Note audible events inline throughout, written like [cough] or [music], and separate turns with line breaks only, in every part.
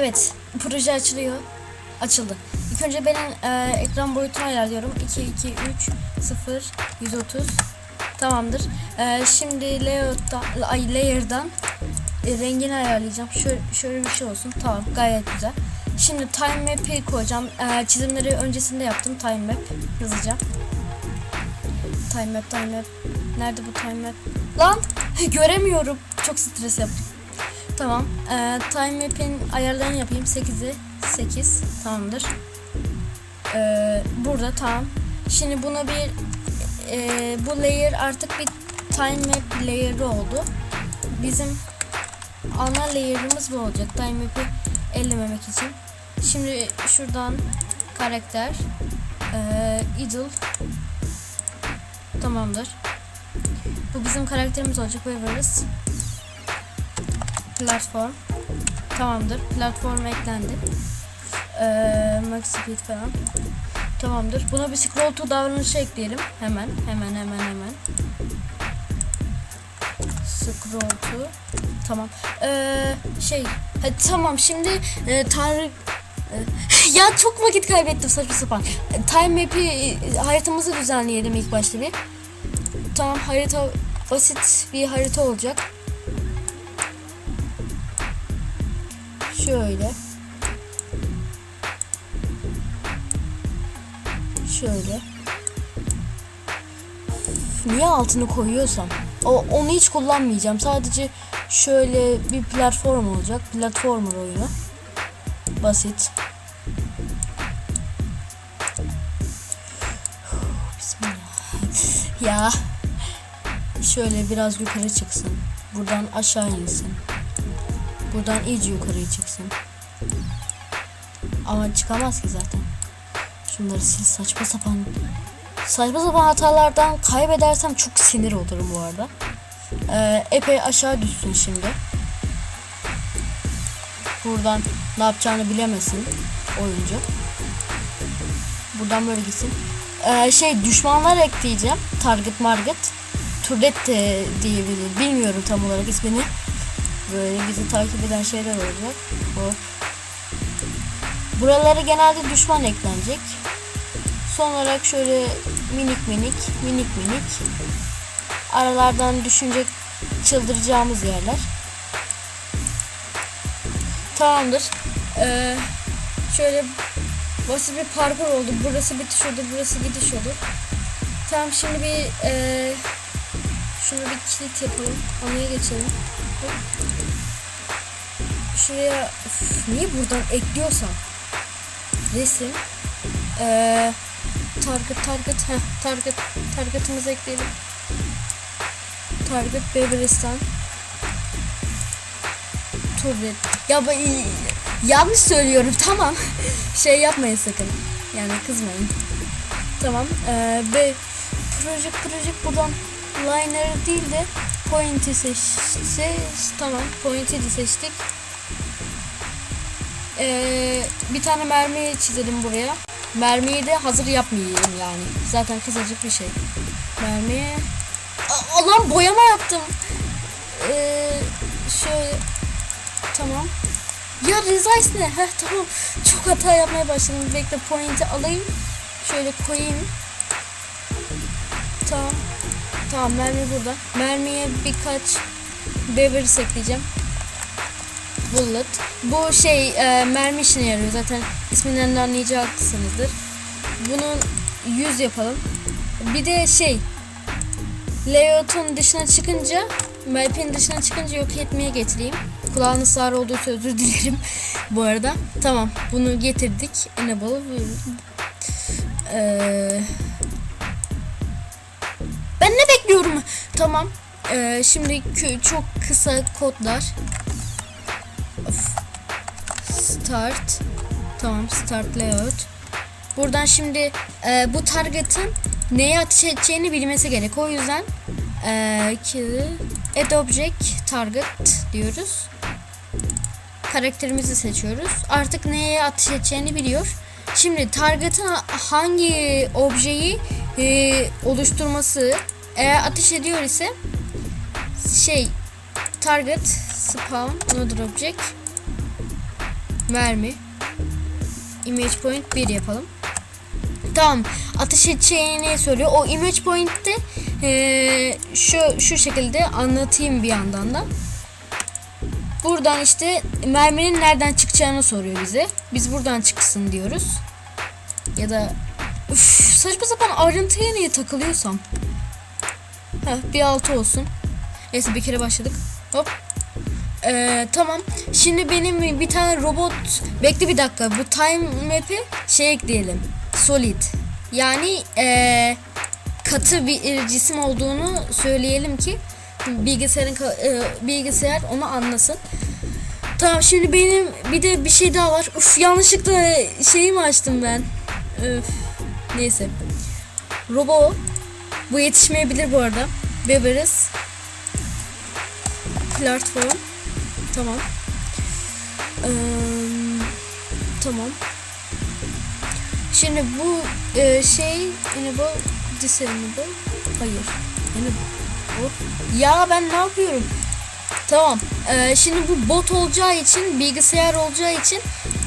Evet, proje açılıyor. Açıldı. İlk önce benim e, ekran boyutunu ayarlıyorum. 2, 2, 3, 0, 130. Tamamdır. E, şimdi layout'tan, ay, layer'dan e, rengini ayarlayacağım. Şöyle, şöyle bir şey olsun. Tamam, gayet güzel. Şimdi time map'i koyacağım. E, çizimleri öncesinde yaptım. Time map yazacağım. Time map, time map. Nerede bu time map? Lan [laughs] göremiyorum. Çok stres yaptım. Tamam. Ee, time map'in ayarlarını yapayım. 8'i 8. Tamamdır. Ee, burada tamam. Şimdi buna bir e, bu layer artık bir time map layer'ı oldu. Bizim ana layer'ımız bu olacak. Time map'i ellememek için. Şimdi şuradan karakter ee, idle tamamdır. Bu bizim karakterimiz olacak ve varız platform. Tamamdır. Platform eklendi. Ee, max speed falan. Tamamdır. Buna bir scroll to davranışı ekleyelim. Hemen hemen hemen hemen. Scroll to. Tamam. Ee, şey ha, tamam. Şimdi e, Tarık e, [laughs] ya çok vakit kaybettim saçma sapan. Time map'i e, haritamızı düzenleyelim ilk başta bir. Tamam harita basit bir harita olacak Şöyle. Şöyle. Niye altını koyuyorsam? O, onu hiç kullanmayacağım. Sadece şöyle bir platform olacak. Platformer oyunu. Basit. Ya. Şöyle biraz yukarı çıksın. Buradan aşağı insin. Buradan iyice yukarıya çıksın. Ama çıkamaz ki zaten. Şunları sil saçma sapan. Saçma sapan hatalardan kaybedersem çok sinir olurum bu arada. Ee, epey aşağı düşsün şimdi. Buradan ne yapacağını bilemesin oyuncu. Buradan böyle gitsin. Ee, şey düşmanlar ekleyeceğim. Target market. Turret de diyebilir. Bilmiyorum tam olarak ismini. Böyle bizi takip eden şeyler olacak. O. Buralara genelde düşman eklenecek. Son olarak şöyle minik minik minik minik aralardan düşünecek çıldıracağımız yerler. Tamamdır. Ee, şöyle basit bir parkur oldu. Burası bitiş oldu, burası gidiş oldu. Tamam şimdi bir e, şunu bir kilit yapalım. Anaya geçelim. Şuraya Üf, niye buradan ekliyorsam? Resim ee, target target heh, target targetımızı ekleyelim. Target Beveristan. Turret ya ben yanlış söylüyorum [laughs] tamam. Şey yapmayın sakın. Yani kızmayın. Tamam ee, be project project buradan liner değil de point'i seç, seç tamam point'i de seçtik ee, bir tane mermi çizelim buraya. Mermiyi de hazır yapmayayım yani. Zaten kısacık bir şey. Mermi. Lan boyama yaptım. Ee, şöyle. Tamam. Ya resize ne? Heh tamam. Çok hata yapmaya başladım. Bekle point'i alayım. Şöyle koyayım. Tamam. Tamam mermi burada. Mermiye birkaç beavers ekleyeceğim bullet. Bu şey e, mermi işine yarıyor zaten isminden de anlayacaksınızdır. Bunun 100 yapalım. Bir de şey layout'un dışına çıkınca map'in dışına çıkınca yok etmeye getireyim. Kulağınız sağır olduğu özür [laughs] dilerim bu arada. Tamam bunu getirdik. Enable ee, bekliyorum? Tamam. Ee, şimdi çok kısa kodlar. Start. Tamam start layout. Buradan şimdi e, bu target'ın neye ateş edeceğini bilmesi gerek. O yüzden e, add object target diyoruz. Karakterimizi seçiyoruz. Artık neye ateş edeceğini biliyor. Şimdi target'ın hangi objeyi e, oluşturması eğer ateş ediyor ise şey target spawn another object Mermi. Image point 1 yapalım. Tamam. Ateş edeceğini söylüyor. O image point'te eee, şu şu şekilde anlatayım bir yandan da. Buradan işte merminin nereden çıkacağını soruyor bize. Biz buradan çıksın diyoruz. Ya da üf, saçma sapan ayrıntıya niye takılıyorsam. Heh, bir altı olsun. Neyse bir kere başladık. Hop. Ee, tamam. Şimdi benim bir tane robot... Bekle bir dakika. Bu time map'i şey ekleyelim. Solid. Yani ee, katı bir cisim olduğunu söyleyelim ki bilgisayarın e, bilgisayar onu anlasın. Tamam şimdi benim bir de bir şey daha var. Uf yanlışlıkla şeyi mi açtım ben? Öf. Neyse. Robo bu yetişmeyebilir bu arada. Beveris platform. Tamam. Eee, tamam. Şimdi bu e, şey enable disable hayır. Enable. Ya ben ne yapıyorum? Tamam. Ee, şimdi bu bot olacağı için, bilgisayar olacağı için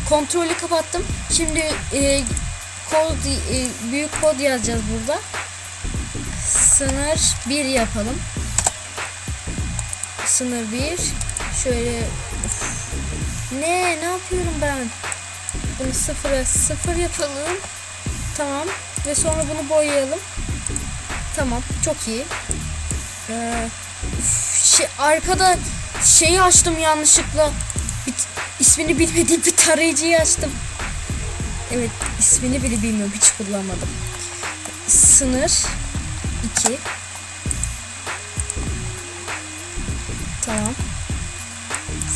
kontrolü kapattım. Şimdi e, kod e, büyük kod yazacağız burada. Sınır 1 yapalım. Sınır 1. Şöyle Uf. Ne ne yapıyorum ben? Bunu sıfıra sıfır yapalım. Tamam. Ve sonra bunu boyayalım. Tamam. Çok iyi. Ee, üf, şey, arkada şeyi açtım yanlışlıkla. Bir, ismini bilmediğim bir tarayıcıyı açtım. Evet ismini bile bilmiyorum. Hiç kullanmadım. Sınır 2 Tamam.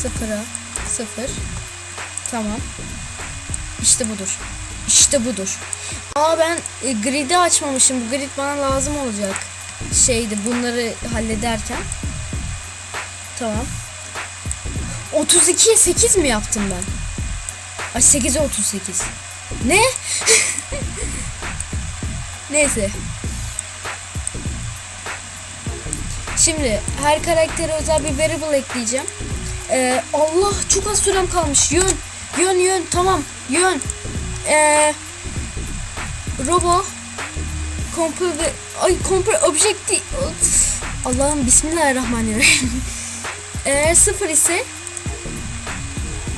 Sıfıra sıfır. Tamam. İşte budur. İşte budur. Aa ben e, grid'i açmamışım. Bu grid bana lazım olacak. Şeydi bunları hallederken. Tamam. 32'ye 8 mi yaptım ben? Ay 8'e 38. Ne? [laughs] Neyse. Şimdi her karaktere özel bir variable ekleyeceğim. Ee, Allah çok az sürem kalmış. Yön, yön, yön. Tamam, yön. Ee, robo. Compare, ay compare objecti. Of. Allah'ım Bismillahirrahmanirrahim. [laughs] Eğer sıfır ise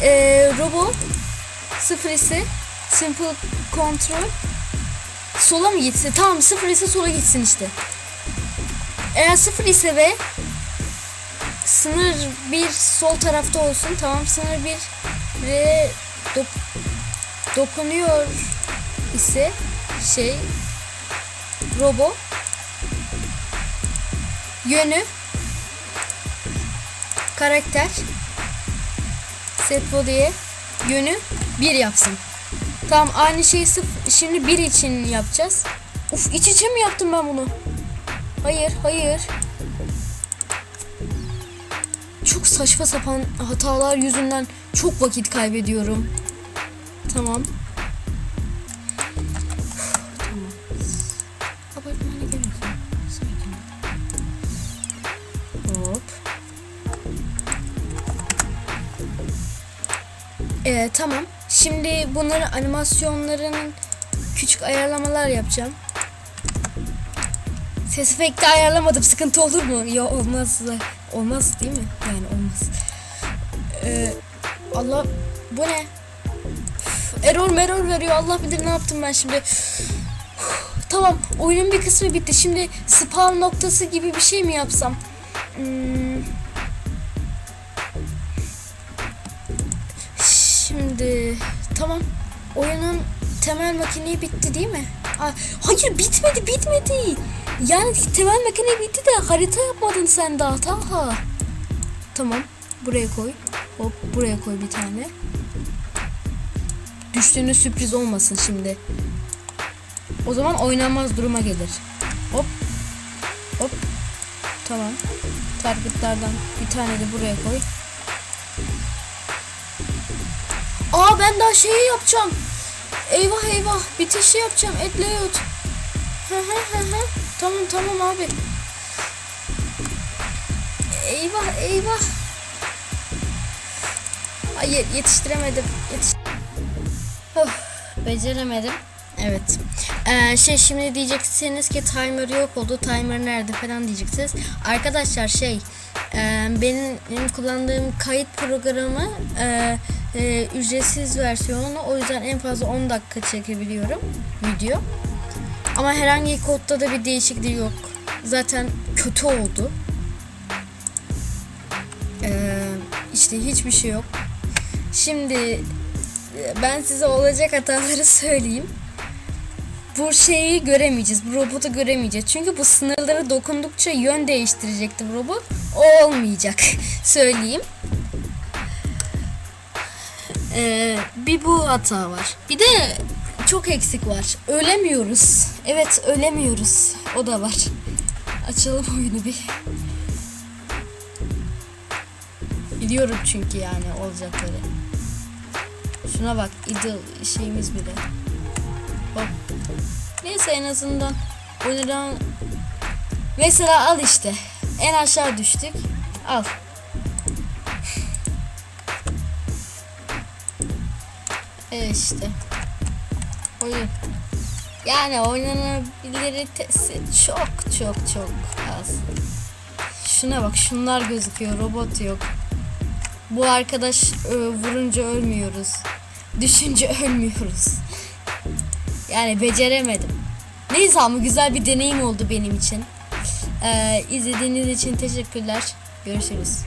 ee, robo sıfır ise simple control sola mı gitsin? Tamam sıfır ise sola gitsin işte. Eğer sıfır ise ve sınır bir sol tarafta olsun. Tamam sınır bir ve dok- dokunuyor ise şey robo yönü karakter set body'ye yönü bir yapsın. Tamam aynı şeyi sıf- şimdi bir için yapacağız. Uf iç içe mi yaptım ben bunu? Hayır, hayır. Çok saçma sapan hatalar yüzünden çok vakit kaybediyorum. Tamam. tamam. Apartmana geliyorsun. Sakin. Ee, tamam. Şimdi bunların animasyonlarının küçük ayarlamalar yapacağım. Ses efekti ayarlamadım. Sıkıntı olur mu? Ya olmaz. Olmaz değil mi? Yani olmaz. Ee, Allah bu ne? Üf, Error error veriyor. Allah bilir ne yaptım ben şimdi. Üf, Tamam. Oyunun bir kısmı bitti. Şimdi spawn noktası gibi bir şey mi yapsam? Hmm. Şimdi tamam. Oyunun temel makineyi bitti değil mi? Aa, hayır bitmedi bitmedi. Yani temel makine bitti de harita yapmadın sen daha Taha. Tamam. Buraya koy. Hop buraya koy bir tane. Düştüğünü sürpriz olmasın şimdi. O zaman oynanmaz duruma gelir. Hop. Hop. Tamam. Targetlardan bir tane de buraya koy. Aa ben daha şeyi yapacağım. Eyvah eyvah bitişi yapacağım. Et layout. Hı hı hı hı. Tamam tamam abi. Eyvah eyvah. Ay ye- yetiştiremedim. Yetiş Of, beceremedim. Evet. Ee, şey şimdi diyeceksiniz ki timer yok oldu. Timer nerede falan diyeceksiniz. Arkadaşlar şey e, benim kullandığım kayıt programı e, e, ücretsiz versiyonu. O yüzden en fazla 10 dakika çekebiliyorum video. Ama herhangi kodda da bir değişikliği yok. Zaten kötü oldu. Ee, işte hiçbir şey yok. Şimdi e, ben size olacak hataları [laughs] söyleyeyim. Bu şeyi göremeyeceğiz. Bu robotu göremeyeceğiz. Çünkü bu sınırları dokundukça yön değiştirecekti bu robot. O olmayacak. [laughs] Söyleyeyim. Ee, bir bu hata var. Bir de çok eksik var. Ölemiyoruz. Evet ölemiyoruz. O da var. Açalım oyunu bir. Biliyorum çünkü yani olacakları. Şuna bak idol şeyimiz bile. Bak. Neyse en azından oyundan mesela al işte. En aşağı düştük. Al. E işte. Oyun. Yani oynanabilitesi çok çok çok az. Şuna bak şunlar gözüküyor robot yok. Bu arkadaş e, vurunca ölmüyoruz. Düşünce [laughs] ölmüyoruz. Yani beceremedim. Neyse ama güzel bir deneyim oldu benim için. Ee, izlediğiniz için teşekkürler. Görüşürüz.